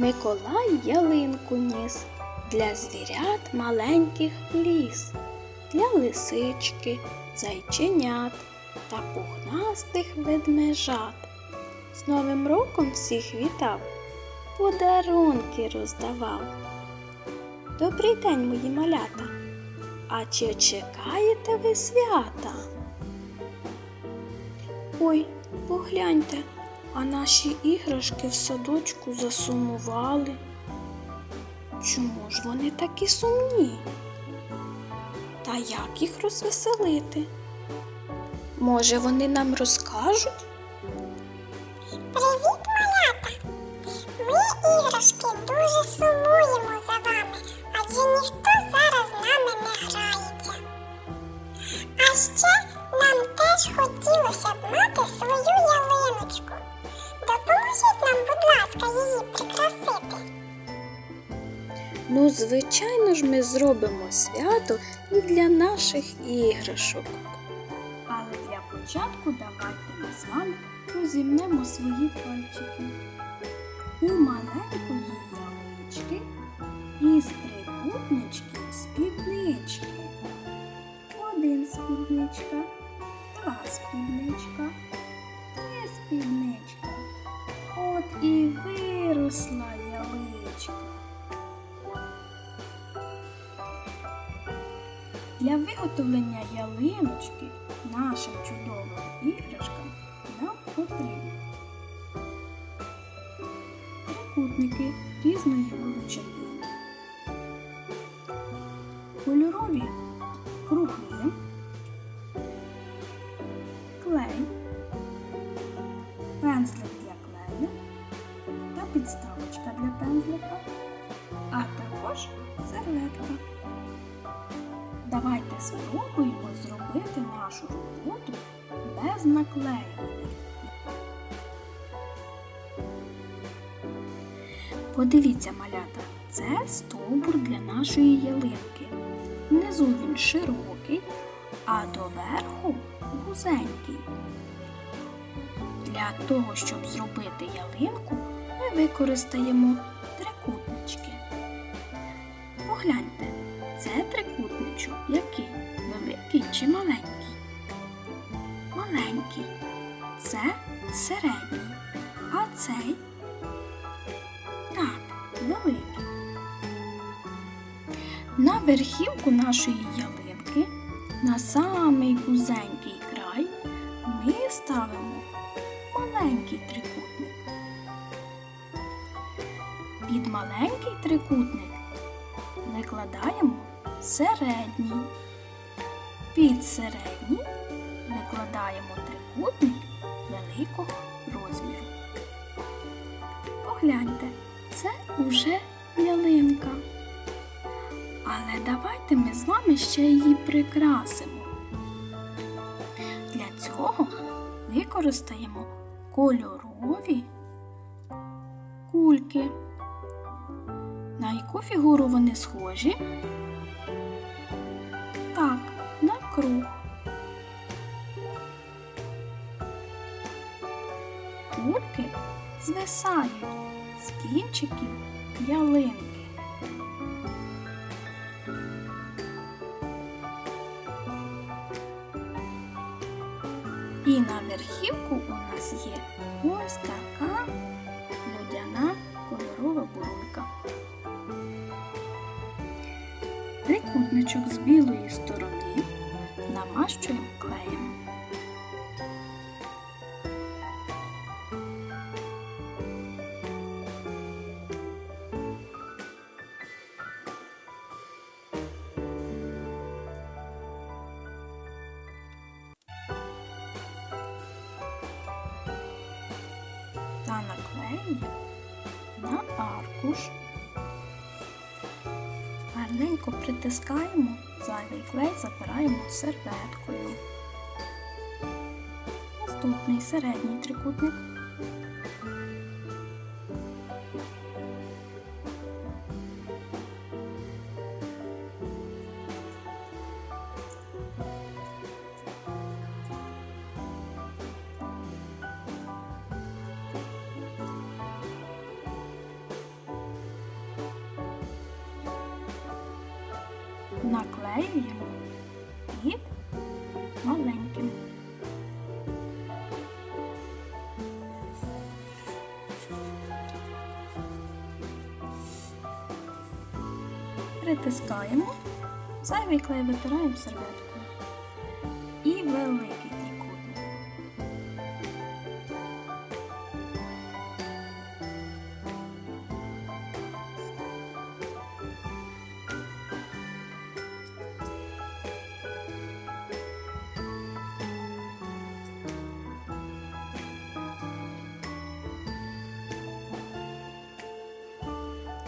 Миколай ялинку ніс, для звірят маленьких ліс, для лисички, зайченят та пухнастих ведмежат. З Новим роком всіх вітав, подарунки роздавав. Добрий день, мої малята! А чи чекаєте ви свята? Ой, погляньте, а наші іграшки в садочку засумували. Чому ж вони такі сумні? Та як їх розвеселити? Може, вони нам розкажуть? Ну, звичайно ж, ми зробимо свято і для наших іграшок. Але для початку давайте ми з вами розімнемо свої пальчики. У маленької Для виготовлення ялиночки нашим чудовим іграшкам нам потрібні трикутники різної величини, кольорові круги, клей, пензлик для клею та підставочка для пензлика, а також серветка. Давайте спробуємо зробити нашу роботу без наклеювання. Подивіться, малята, це стовбур для нашої ялинки. Внизу він широкий, а доверху вузенький. Для того, щоб зробити ялинку, ми використаємо трикутнички. Погляньте, це трикутничок який? Великий чи маленький? Маленький. Це середній. А цей? Так, великий. На верхівку нашої ялинки, на самий вузенький край, ми ставимо маленький трикутник. Під маленький трикутник викладаємо середній. Під середній викладаємо трикутник великого розміру. Погляньте, це уже ялинка. Але давайте ми з вами ще її прикрасимо. Для цього використаємо кольорові кульки. На яку фігуру вони схожі? Так, на круг. Кульки звисають з кінчиків ялинки. І на верхівку у нас є ось така Трикутничок з білої сторони намащуємо клеєм. Та наклеюємо на аркуш. Гарненько притискаємо, зайвий клей забираємо серветкою. Наступний середній трикутник. Наклеюємо під маленьким. Притискаємо, зайвий клей витираємо серветкою. І великий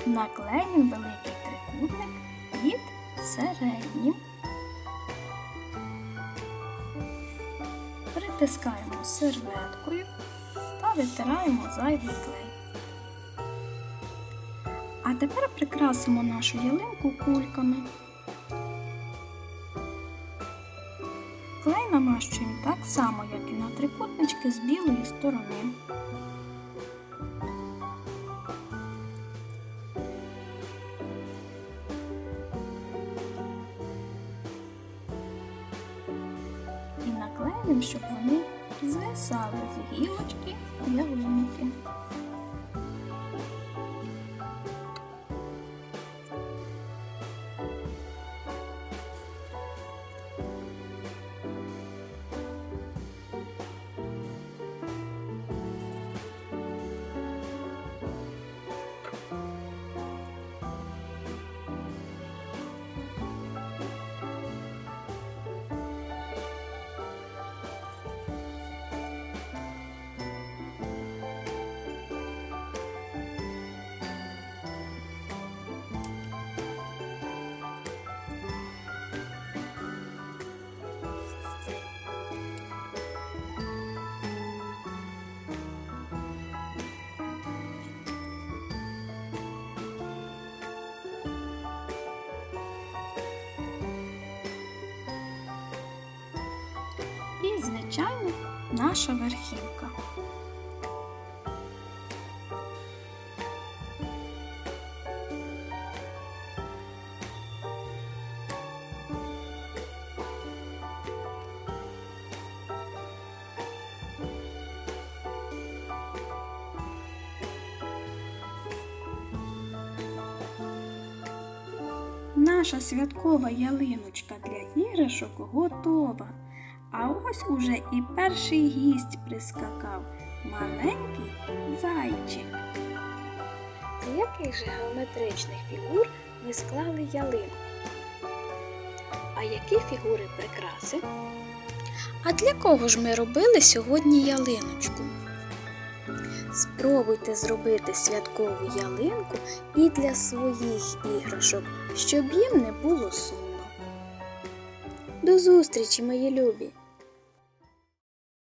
Наклеїмо великий трикутник під середнім. Притискаємо серветкою та витираємо зайвий клей. А тепер прикрасимо нашу ялинку кульками. Клей намащуємо так само, як і на трикутнички з білої сторони. Щоб вони звисали з гілочки ялинки. Звичайно, наша верхівка. Наша святкова ялиночка для іграшок готова. Ось уже і перший гість прискакав маленький зайчик. З яких же геометричних фігур ми склали ялинку? А які фігури прикраси? А для кого ж ми робили сьогодні ялиночку? Спробуйте зробити святкову ялинку і для своїх іграшок, щоб їм не було сумно. До зустрічі, мої любі!